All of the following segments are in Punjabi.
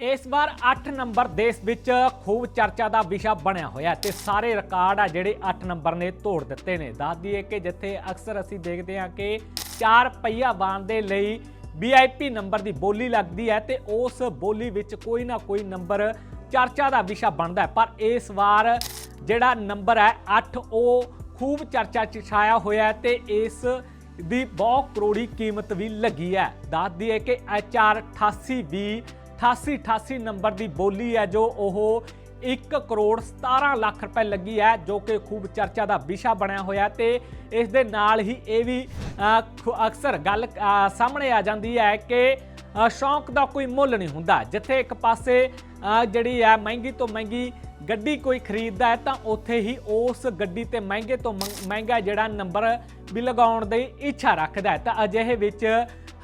ਇਸ ਵਾਰ 8 ਨੰਬਰ ਦੇਸ਼ ਵਿੱਚ ਖੂਬ ਚਰਚਾ ਦਾ ਵਿਸ਼ਾ ਬਣਿਆ ਹੋਇਆ ਤੇ ਸਾਰੇ ਰਿਕਾਰਡ ਆ ਜਿਹੜੇ 8 ਨੰਬਰ ਨੇ ਤੋੜ ਦਿੱਤੇ ਨੇ। ਦੱਸ ਦਈਏ ਕਿ ਜਿੱਥੇ ਅਕਸਰ ਅਸੀਂ ਦੇਖਦੇ ਹਾਂ ਕਿ 4 ਪਹੀਆ ਵਾਹਨ ਦੇ ਲਈ VIP ਨੰਬਰ ਦੀ ਬੋਲੀ ਲੱਗਦੀ ਹੈ ਤੇ ਉਸ ਬੋਲੀ ਵਿੱਚ ਕੋਈ ਨਾ ਕੋਈ ਨੰਬਰ ਚਰਚਾ ਦਾ ਵਿਸ਼ਾ ਬਣਦਾ ਹੈ। ਪਰ ਇਸ ਵਾਰ ਜਿਹੜਾ ਨੰਬਰ ਹੈ 8 ਉਹ ਖੂਬ ਚਰਚਾ ਚ ਛਾਇਆ ਹੋਇਆ ਹੈ ਤੇ ਇਸ ਦੀ ਬਹੁਤ ਕਰੋੜੀ ਕੀਮਤ ਵੀ ਲੱਗੀ ਹੈ। ਦੱਸ ਦਈਏ ਕਿ HR 8820 88 88 ਨੰਬਰ ਦੀ ਬੋਲੀ ਹੈ ਜੋ ਉਹ 1 ਕਰੋੜ 17 ਲੱਖ ਰੁਪਏ ਲੱਗੀ ਹੈ, ਜੋ ਕਿ ਖੂਬ ਚਰਚਾ ਦਾ ਵਿਸ਼ਾ ਬਣਿਆ ਹੋਇਆ ਤੇ ਇਸ ਦੇ ਨਾਲ ਹੀ ਇਹ ਵੀ ਅਕਸਰ ਗੱਲ ਸਾਹਮਣੇ ਆ ਜਾਂਦੀ ਹੈ ਕਿ ਸ਼ੌਂਕ ਦਾ ਕੋਈ ਮੁੱਲ ਨਹੀਂ ਹੁੰਦਾ। ਜਿੱਥੇ ਇੱਕ ਪਾਸੇ ਜਿਹੜੀ ਹੈ ਮਹਿੰਗੀ ਤੋਂ ਮਹਿੰਗੀ ਗੱਡੀ ਕੋਈ ਖਰੀਦਦਾ ਹੈ, ਤਾਂ ਉੱਥੇ ਹੀ ਉਸ ਗੱਡੀ ਤੇ ਮਹਿੰਗੇ ਤੋਂ ਮਹਿੰ- ਮਹਿੰਗਾ ਜਿਹੜਾ ਨੰਬਰ ਵੀ ਲਗਾਉਣ ਦੀ ਇੱਛਾ ਰੱਖਦਾ ਹੈ। ਤਾਂ ਅਜਿਹੇ ਵਿੱਚ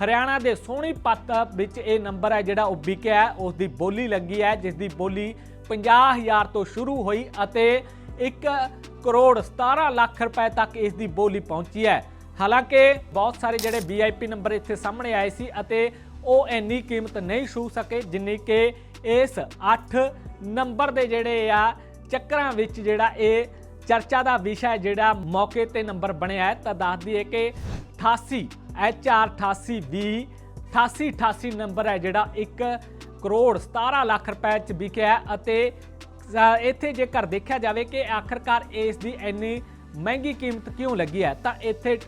ਹਰਿਆਣਾ ਦੇ ਸੋਹਣੀਪਤ ਵਿੱਚ ਇਹ ਨੰਬਰ ਹੈ ਜਿਹੜਾ ਉਹ ਵਿਕਿਆ ਉਸ ਦੀ ਬੋਲੀ ਲੱਗੀ ਹੈ, ਜਿਸ ਦੀ ਬੋਲੀ 50000 ਤੋਂ ਸ਼ੁਰੂ ਹੋਈ ਅਤੇ 1 ਕਰੋੜ 17 ਲੱਖ ਰੁਪਏ ਤੱਕ ਇਸ ਦੀ ਬੋਲੀ ਪਹੁੰਚੀ ਹੈ। ਹਾਲਾਂਕਿ ਬਹੁਤ ਸਾਰੇ ਜਿਹੜੇ VIP ਨੰਬਰ ਇੱਥੇ ਸਾਹਮਣੇ ਆਏ ਸੀ ਅਤੇ ਉਹ ਇੰਨੀ ਕੀਮਤ ਨਹੀਂ ਛੂ ਸਕੇ, ਜਿੰਨੀ ਕਿ ਇਸ 8 ਨੰਬਰ ਦੇ ਜਿਹੜੇ ਆ ਚੱਕਰਾਂ ਵਿੱਚ ਜਿਹੜਾ ਇਹ ਚਰਚਾ ਦਾ ਵਿਸ਼ਾ ਹੈ ਜਿਹੜਾ ਮੌਕੇ ਤੇ ਨੰਬਰ ਬਣਿਆ ਹੈ, ਤਾਂ ਦੱਸ ਦਈਏ ਕਿ 88 HR 8820 88 88 ਨੰਬਰ ਹੈ ਜਿਹੜਾ 1 ਕਰੋੜ 17 ਲੱਖ ਰੁਪਏ ਚ ਵਿਕਿਆ ਅਤੇ ਇੱਥੇ ਜੇਕਰ ਦੇਖਿਆ ਜਾਵੇ ਕਿ ਆਖਰਕਾਰ ਇਸ ਦੀ ਇੰਨੀ ਮਹਿੰਗੀ ਕੀਮਤ ਕਿਉਂ ਲੱਗੀ ਹੈ, ਤਾਂ ਇੱਥੇ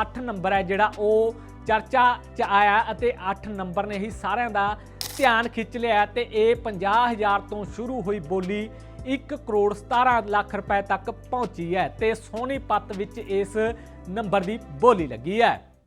8 ਨੰਬਰ ਹੈ ਜਿਹੜਾ ਉਹ ਚਰਚਾ ਚ ਆਇਆ ਅਤੇ 8 ਨੰਬਰ ਨੇ ਹੀ ਸਾਰਿਆਂ ਦਾ ਧਿਆਨ ਖਿੱਚ ਲਿਆ ਤੇ ਇਹ 50000 ਤੋਂ ਸ਼ੁਰੂ ਹੋਈ ਬੋਲੀ 1 ਕਰੋੜ 17 ਲੱਖ ਰੁਪਏ ਤੱਕ ਪਹੁੰਚੀ ਹੈ ਤੇ ਸੋਨੀਪਤ ਵਿੱਚ ਇਸ ਨੰਬਰ ਦੀ ਬੋਲੀ ਲੱਗੀ ਹੈ।